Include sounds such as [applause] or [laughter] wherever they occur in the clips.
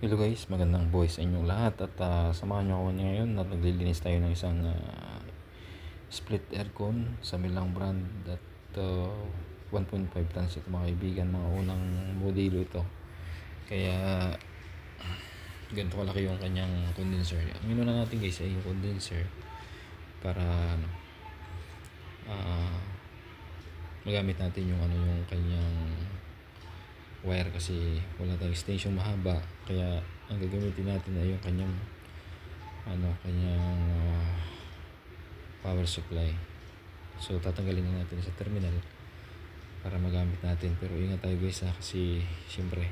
Hello guys, magandang buhay sa inyong lahat at uh, samahan nyo ako ngayon at maglilinis tayo ng isang uh, split aircon sa Milang brand at uh, 1.5 tons ito mga kaibigan, mga unang modelo ito. Kaya ganito kalaki yung kanyang condenser. Ang inuna natin guys ay yung condenser para ano uh, magamit natin yung ano yung kanyang wire kasi wala tayong extension mahaba. Kaya ang gagamitin natin ay yung kanyang ano kanyang uh, power supply. So tatanggalin na natin sa terminal para magamit natin. Pero ingat tayo guys ha kasi siyempre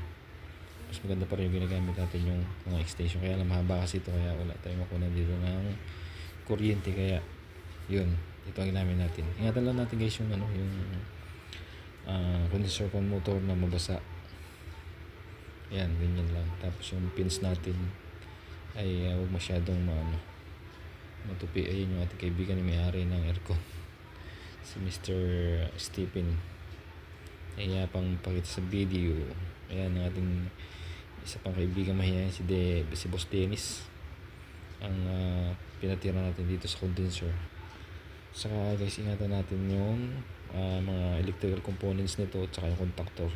mas maganda pa rin yung ginagamit natin yung mga extension. Kaya lang mahaba kasi ito kaya wala tayong makunan dito ng kuryente. Kaya yun ito ang ginamit natin. Ingatan lang natin guys yung ano yung uh, condenser motor na mabasa yan, ganyan lang. Tapos yung pins natin ay uh, huwag masyadong maano, matupi. Ayun yung ating kaibigan na may-ari ng aircon. [laughs] Si Mr. Stephen. Kaya pang pakita sa video. Ayan ang ating isa pang kaibigan mahihayin si, De, si Boss Dennis. Ang uh, pinatira natin dito sa condenser. Saka guys, ingatan natin yung uh, mga electrical components nito at saka yung contactor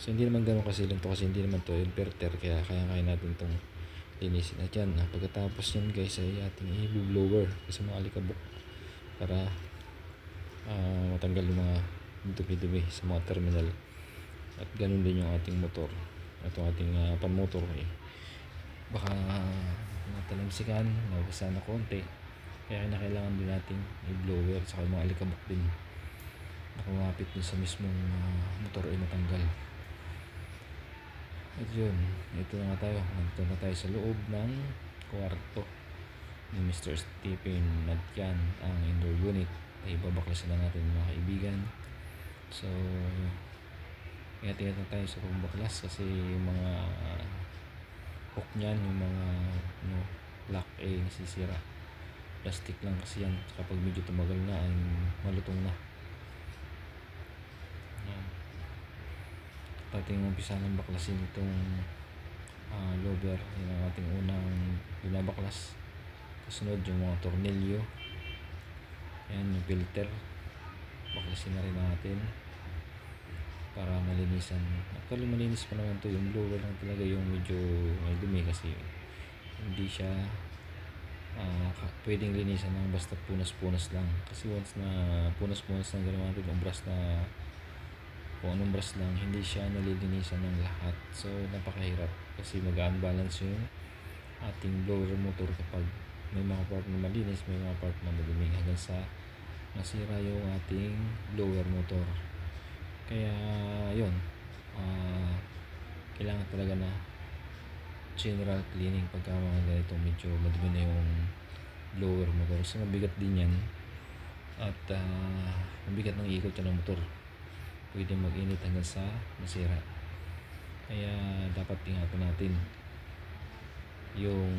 So hindi naman ganoon kasi lang to kasi hindi naman to inverter kaya kaya kaya natin tong linisin. At yan, ah, pagkatapos yan guys ay ating i-blower kasi mga alikabok para uh, matanggal yung mga dumi-dumi sa mga terminal. At ganun din yung ating motor. Ito ating uh, pan-motor eh. Baka natalamsikan, nabasa na konti. Kaya kailangan din natin i-blower sa mga alikabok din na kumapit din sa mismong uh, motor ay matanggal. At yun, ito na nga tayo. Nandito na tayo sa loob ng kwarto ni Mr. Stephen at yan ang indoor unit ay babaklasan na natin mga kaibigan. So, ingat-ingat tayo sa pagbaklas kasi yung mga uh, hook niyan, yung mga no, lock ay nasisira. Plastic lang kasi yan. Kapag medyo tumagal na ay malutong na. Ating umpisa ng baklasin itong uh, lover yun ang ating unang binabaklas. Kasunod yung mga tornilyo. Yan yung filter. Baklasin na rin natin para malinisan. Actually malinis pa naman to. Yung blower lang talaga yung medyo may dumi kasi hindi siya uh, pwedeng linisan ng basta punas-punas lang. Kasi once na punas-punas lang ginawa natin yung brush na kung anong brush lang, hindi siya nalilinisan ng lahat. So, napakahirap kasi mag-unbalance yung ating blower motor kapag may mga part na malinis, may mga part na madumi hanggang sa masira yung ating blower motor. Kaya, yun. Uh, kailangan talaga na general cleaning pagka mga ganito medyo madumi na yung blower motor. Kasi mabigat din yan at uh, mabigat ng ikot ng motor pwede mag-init hanggang sa masira. Kaya dapat ingatan natin yung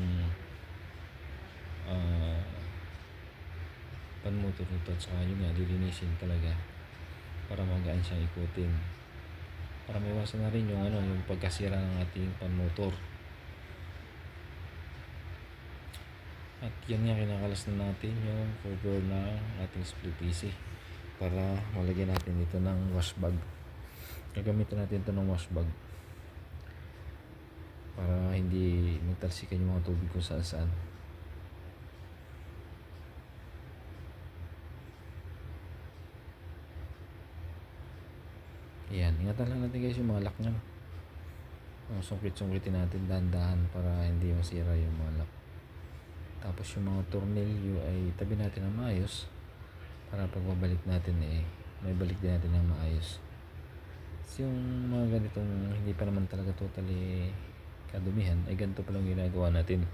uh, panmotor nito at saka yun nga lilinisin talaga para magaan siyang ikutin. Para maiwasan na rin yung ano yung pagkasira ng ating panmotor. At yan nga kinakalas na natin yung cover ng ating split PC para malagyan natin dito ng wash bag. Gagamitin natin ito ng wash bag. Para hindi magtalsikan yung mga tubig kung saan saan. Yan ingatan lang natin guys yung mga lock nyo sungkit-sungkitin natin dahan-dahan para hindi masira yung mga lock. Tapos yung mga tornilyo ay tabi natin ng maayos para pagbabalik natin eh may balik din natin ng maayos. So yung mga ganitong hindi pa naman talaga totally kadumihan ay ganito pa lang ginagawa natin.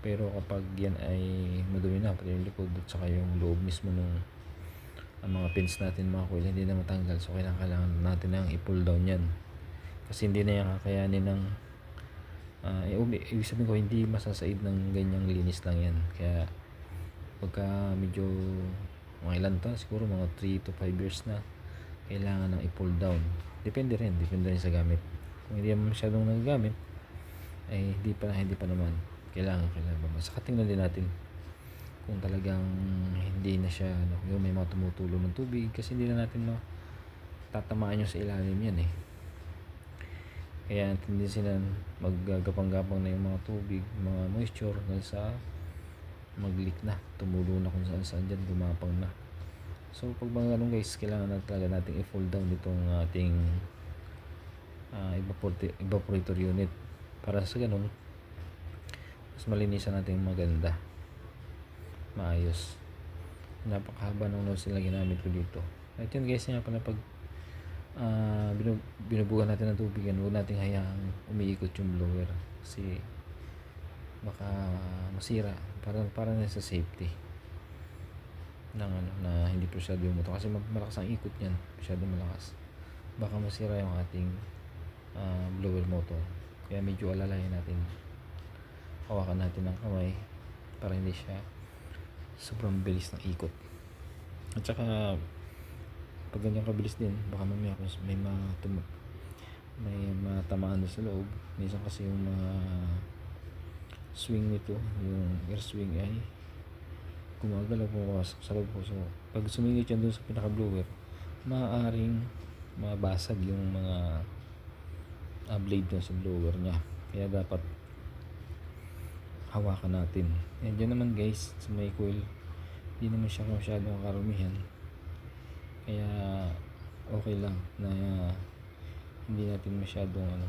Pero kapag yan ay madumi na pati yung likod at saka yung loob mismo ng ang mga pins natin mga coil hindi na matanggal. So kailangan, kailangan natin nang i-pull down yan. Kasi hindi na yan kakayanin ng uh, ibig sabihin ko hindi masasaid ng ganyang linis lang yan. Kaya pagka medyo mga ilan to? Siguro mga 3 to 5 years na kailangan nang i-pull down. Depende rin depende rin sa gamit. Kung hindi mo masyadong nagagamit ay hindi pa hindi pa naman kailangan kailangan babasa saka tingnan din natin kung talagang hindi na siya ano, yung may mga tumutulo ng tubig kasi hindi na natin ma tatamaan yung sa ilalim yan eh. Kaya din sila maggagapang-gapang na yung mga tubig mga moisture dahil sa mag-leak na. Tumulo na kung saan saan dyan gumapang na. So pag mga ganun guys kailangan na talaga natin i-fold down itong ating uh, evaporator, unit. Para sa ganun mas malinisan natin maganda. Maayos. Napakahaba ng notes na ginamit ko dito. At yun guys nga pala pag uh, binub binubugan natin ng tubig yan huwag natin hayaang umiikot yung blower. Kasi baka masira. Para para na sa safety. Ng ano na hindi masyado motor. Kasi malakas ang ikot niyan. Masyado malakas. Baka masira yung ating uh, blower motor. Kaya medyo alalayan natin. Hawakan natin ng kamay para hindi siya sobrang bilis ng ikot. At saka pag ganyan kabilis din baka mamaya kung may matum may matamaan sa loob minsan kasi yung mga swing nito yung air swing ay gumagalaw pumapasok sa loob. Ko so pag sumingit yan doon sa pinaka blower maaaring mabasag yung mga uh, blade doon sa blower niya. Kaya dapat hawakan natin. And yun naman guys sa may coil hindi naman siya masyadong karumihan kaya okay lang na hindi natin masyadong ano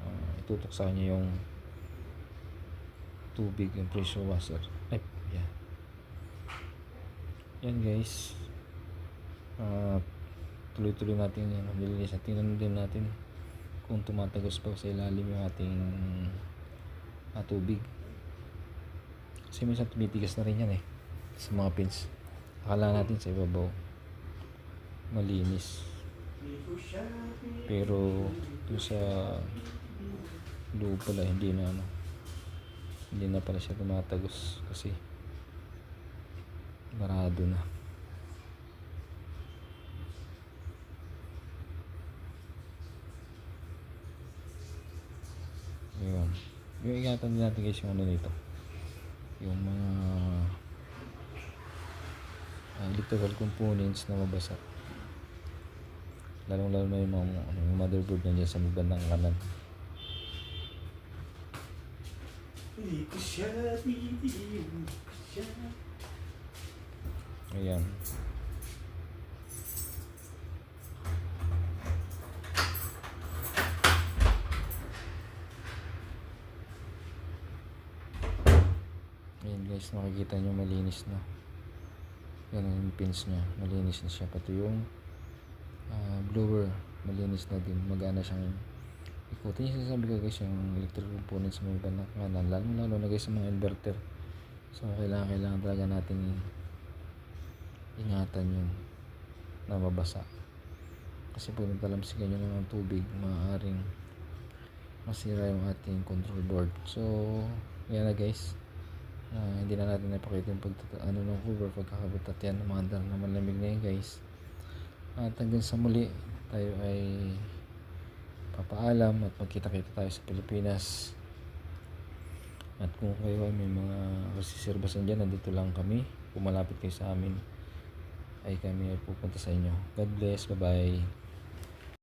uh, itutok sa kanya yung tubig yung pressure washer. Ay yeah. Yan guys. Uh, tuloy-tuloy natin yan nililinis tingnan din natin kung tumatagos pa sa ilalim yung ating uh, tubig. Kasi minsan tumitigas na rin yan eh sa mga pins. Akala natin sa ibabaw malinis. Pero dun sa loob pala hindi na ano hindi na pala siya tumatagos kasi marado na. Yun yung ingatan din natin guys yung ano nito. Yung mga uh, electrical components na mabasa. Lalong lalo na yung mga ano, yung motherboard nandiyan sa bandang kanan Hindi ko siya bibigyan ko siya. Ayan. Ayan guys nakikita nyo malinis na. Yan yung pins nya malinis na siya. Pati yung uh, blower malinis na din. Magana siyang ikutin yung sinasabi ko guys yung electric components sa mga bandang kanan lalo lalo na guys sa mga inverter. So kailangan kailangan talaga natin ingatan yun na mabasa kasi pag nagtalamsikan nyo ng tubig maaaring masira yung ating control board. So yan na guys. Uh, hindi na natin napakita yung pagtata ano ng cover pagkakabit at yan mga na malamig na yun guys. At hanggang sa muli tayo ay papaalam at magkita-kita tayo sa Pilipinas. At kung kayo ay may mga resisirbasan dyan nandito lang kami. Kung malapit kayo sa amin ay kami ay pupunta sa inyo. God bless. Bye bye